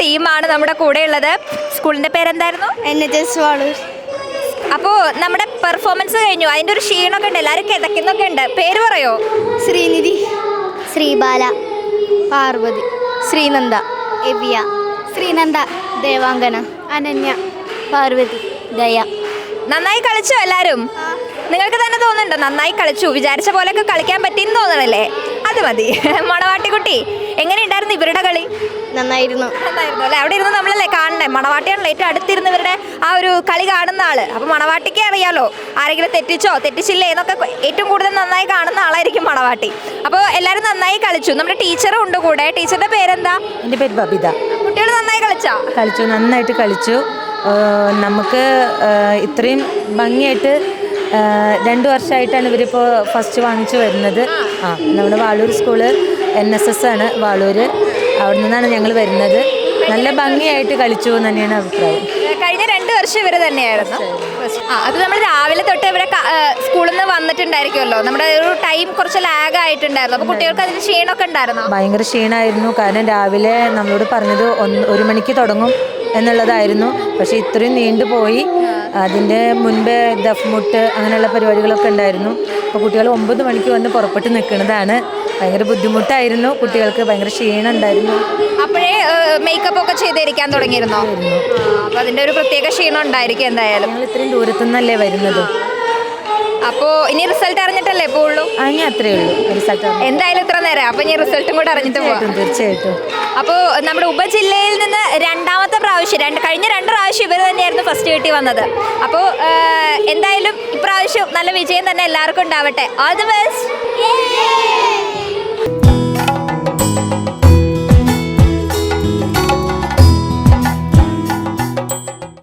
ടീമാണ് നമ്മുടെ കൂടെ ഉള്ളത് സ്കൂളിന്റെ പേരെന്തായിരുന്നു? N H S Valoor. അപ്പോൾ നമ്മുടെ പെർഫോമൻസ് കഴിഞ്ഞു. അതിന്റെ ഒരു ക്ഷീണമൊക്കെ ഉണ്ട്. എല്ലാവരും കിതക്കുന്നൊക്കെ ഉണ്ട്. പേര് പറയോ? ശ്രീനിധി. ശ്രീബാല. പാർവതി. ശ്രീനന്ദ. എവിയ. ശ്രീനന്ദ. ദേവാങ്കന. അനന്യ. പാർവതി. ദയ നന്നായി കളിച്ചോ എല്ലാവരും നിങ്ങൾക്ക് തന്നെ തോന്നുന്നുണ്ടോ? നന്നായി കളിച്ചു. വിചാരിച്ച പോലെയൊക്കെ കളിക്കാൻ പറ്റിയെന്ന് തോന്നണല്ലേ? അത് മതി. മണവാട്ടിക്കുട്ടി എങ്ങനെയുണ്ടായിരുന്നു ഇവരുടെ കളി? നന്നായിരുന്നു. നന്നായിരുന്നു അല്ലേ? അവിടെ ഇരുന്ന് നമ്മളല്ലേ കാണണ്ടേ? മണവാട്ടിയാണല്ലോ ഏറ്റവും അടുത്തിരുന്ന് ഇവരുടെ ആ ഒരു കളി കാണുന്ന ആൾ. അപ്പൊ മണവാട്ടിക്ക് അറിയാലോ ആരെങ്കിലും തെറ്റിച്ചോ തെറ്റിച്ചില്ലേ എന്നൊക്കെ ഏറ്റവും കൂടുതൽ നന്നായി കാണുന്ന ആളായിരിക്കും മണവാട്ടി. അപ്പോൾ എല്ലാവരും നന്നായി കളിച്ചു. നമ്മുടെ ടീച്ചറും ഉണ്ട് കൂടെ. ടീച്ചറുടെ പേരെന്താ? എന്റെ പേര് ബബിത. കുട്ടികൾ നന്നായി കളിച്ചാ? കളിച്ചു നന്നായിട്ട് കളിച്ചു. നമുക്ക് ഇത്രയും ഭംഗിയായിട്ട് രണ്ട് വർഷമായിട്ടാണ് ഇവരിപ്പോൾ ഫസ്റ്റ് വാങ്ങിച്ചു വരുന്നത്. ആ നമ്മുടെ Valoor school N S S ആണ് വാളൂർ അവിടെ നിന്നാണ് ഞങ്ങൾ വരുന്നത്. നല്ല ഭംഗിയായിട്ട് കളിച്ചു എന്ന് തന്നെയാണ് അഭിപ്രായം. കഴിഞ്ഞ രണ്ട് വർഷം ഇവരെ തന്നെയായിരുന്നു. ആ അത് നമ്മൾ രാവിലെ തൊട്ട് ഇവരെ സ്കൂളിൽ നിന്ന് വന്നിട്ടുണ്ടായിരിക്കുമല്ലോ. നമ്മുടെ ഒരു ടൈം കുറച്ച് ലാഗ് ആയിട്ടുണ്ടായിരുന്നു. അപ്പോൾ കുട്ടികൾക്ക് അതിന് ക്ഷീണമൊക്കെ ഉണ്ടായിരുന്നു? ഭയങ്കര ക്ഷീണമായിരുന്നു. കാരണം രാവിലെ നമ്മളോട് പറഞ്ഞത് ഒന്ന് ഒരു മണിക്ക് തുടങ്ങും. എന്നുള്ളതായിരുന്നു. പക്ഷേ ഇത്രയും നീണ്ടുപോയി അതിന്റെ മുൻപേ ദഫ്മുട്ട് അങ്ങനെയുള്ള പരിപാടികളൊക്കെ ഉണ്ടായിരുന്നു. അപ്പോൾ കുട്ടികൾ ഒമ്പത് മണിക്ക് വന്ന് പുറപ്പെട്ട് നിൽക്കുന്നതാണ്. ഭയങ്കര ബുദ്ധിമുട്ടായിരുന്നു. കുട്ടികൾക്ക് ഭയങ്കര ക്ഷീണം ഉണ്ടായിരുന്നു. അപ്പോഴേ മേക്കപ്പ് ഒക്കെ ചെയ്തിരിക്കാൻ തുടങ്ങിയിരുന്നോ? അപ്പോൾ അതിന്റെ ഒരു പ്രത്യേക ക്ഷീണം ഉണ്ടായിരിക്കും എന്തായാലും. ഞങ്ങൾ ഇത്രയും ദൂരത്തുനിന്നല്ലേ വരുന്നത്. അപ്പോ ഇനി റിസൾട്ട് അറിഞ്ഞിട്ടല്ലേ പോവുള്ളൂ അങ്ങനെ അത്രയേ ഉള്ളൂ. റിസൾട്ട് എന്തായാലും ഇത്ര നേരം. അപ്പൊ ഇനി റിസൾട്ടും കൂടെ അറിഞ്ഞിട്ട് പോവാം. തീർച്ചയായിട്ടും. അപ്പോൾ നമ്മുടെ ഉപജില്ലയിൽ നിന്ന് രണ്ടാമത്തെ പ്രാവശ്യം രണ്ട് കഴിഞ്ഞ രണ്ട് പ്രാവശ്യം ഇവർ തന്നെയായിരുന്നു ഫസ്റ്റ് കിട്ടി വന്നത്. അപ്പോൾ എന്തായാലും ഇപ്രാവശ്യം നല്ല വിജയം തന്നെ എല്ലാവർക്കും ഉണ്ടാവട്ടെ. All the best